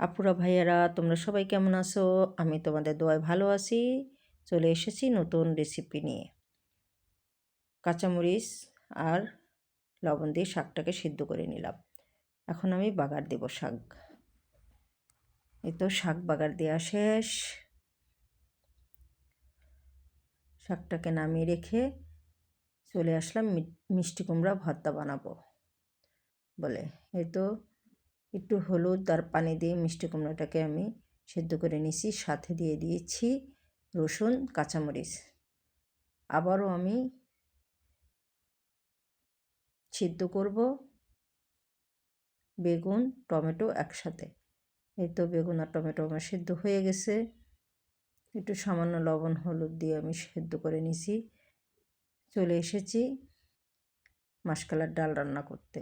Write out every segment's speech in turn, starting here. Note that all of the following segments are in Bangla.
আপুরা ভাইয়ারা, তোমরা সবাই কেমন আছো? আমি তোমাদের দোয়ায় ভালো আছি। চলে এসেছি নতুন রেসিপি নিয়ে। কাঁচামরিচ আর লবণ দিয়ে শাকটাকে সিদ্ধ করে নিলাম। এখন আমি বাগার দেব শাক। এই তো শাক বাগার দেওয়া শেষ। শাকটাকে নামিয়ে রেখে চলে আসলাম মিষ্টি কুমড়া ভর্তা বানাবো বলে। এই তো একটু হলুদ আর পানি দিয়ে মিষ্টি কুমড়োটাকে আমি সেদ্ধ করে নিছি সাথে দিয়ে দিয়েছি রসুন, কাঁচামরিচ। আবারও আমি সিদ্ধ করব বেগুন, টমেটো একসাথে। এই তো বেগুন আর টমেটো আমার সেদ্ধ হয়ে গেছে। একটু সামান্য লবণ, হলুদ দিয়ে আমি সেদ্ধ করে নিছি চলে এসেছি মাসকালার ডাল রান্না করতে।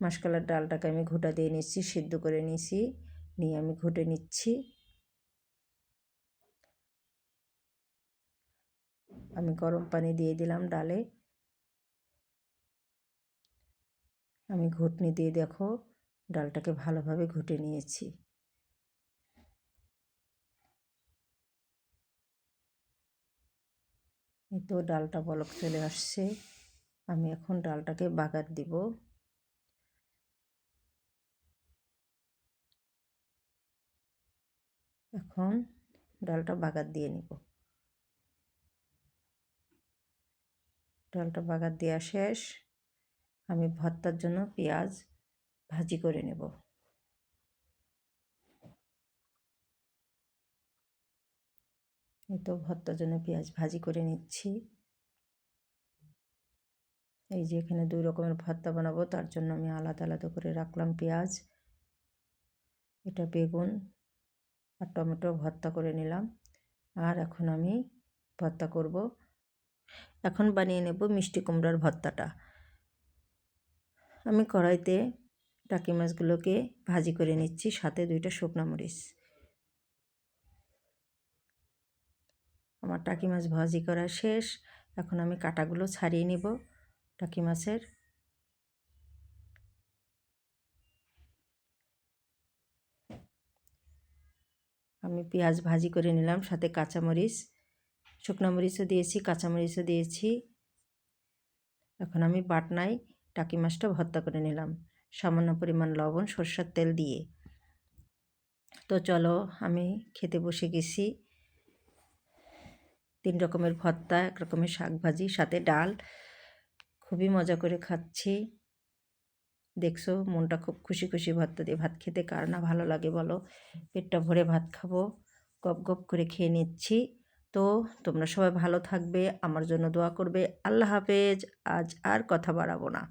মাসকালার ডালটাকে আমি ঘুটা দিয়ে নিচ্ছি, সিদ্ধ করে নিছি নিয়ে আমি ঘুটে নিচ্ছি। আমি গরম পানি দিয়ে দিলাম ডালে। আমি ঘুটনি দিয়ে দেখো, ডালটাকে ভালোভাবে ঘুটে নিয়েছি। তো ডালটা বলক চলে আসছে। আমি এখন ডালটাকে বাগার দিব। এখন ডালটা বাগার দিয়ে নিব। ডালটা বাগার দেওয়া শেষ। আমি ভর্তার জন্য পেঁয়াজ ভাজি করে নেব। এই তো ভর্তার জন্য পেঁয়াজ ভাজি করে নিচ্ছি। এই যে এখানে দুই রকমের ভর্তা বানাবো, তার জন্য আমি আলাদা আলাদা করে রাখলাম পেঁয়াজ। এটা বেগুন আর টমেটো ভর্তা করে নিলাম। আর এখন আমি ভর্তা করব। এখন বানিয়ে নেব মিষ্টি কুমড়ার ভর্তাটা। আমি কড়াইতে টাকি মাছগুলোকে ভাজি করে নিচ্ছি, সাথে দুইটা শুকনো মরিচ। আমার টাকি মাছ ভাজি করা শেষ। এখন আমি কাটাগুলো ছাড়িয়ে নিব টাকি মাছের। আমি পেঁয়াজ ভাজি করে নিলাম, সাথে কাঁচামরিচ, শুকনো মরিচও দিয়েছি, কাঁচামরিচও দিয়েছি। এখন আমি বাটনায় টাকি মাছটা ভর্তা করে নিলাম। সামান্য পরিমাণ লবণ, সর্ষের তেল দিয়ে। তো চলো, আমি খেতে বসে গেছি। তিন রকমের ভর্তা, এক রকমের শাক ভাজি সাথে ডাল। খুবই মজা করে খাচ্ছি। দেখছ, মনটা খুব খুশি খুশি ভর্তা দিয়ে ভাত খেতে। কার না ভালো লাগে বলো? পেটটা ভরে ভাত খাব। গপ গপ করে খেয়ে নিচ্ছি। তো তোমরা সবাই ভালো থাকবে, আমার জন্য দোয়া করবে। আল্লাহ হাফেজ, আজ আর কথা বাড়াবো না।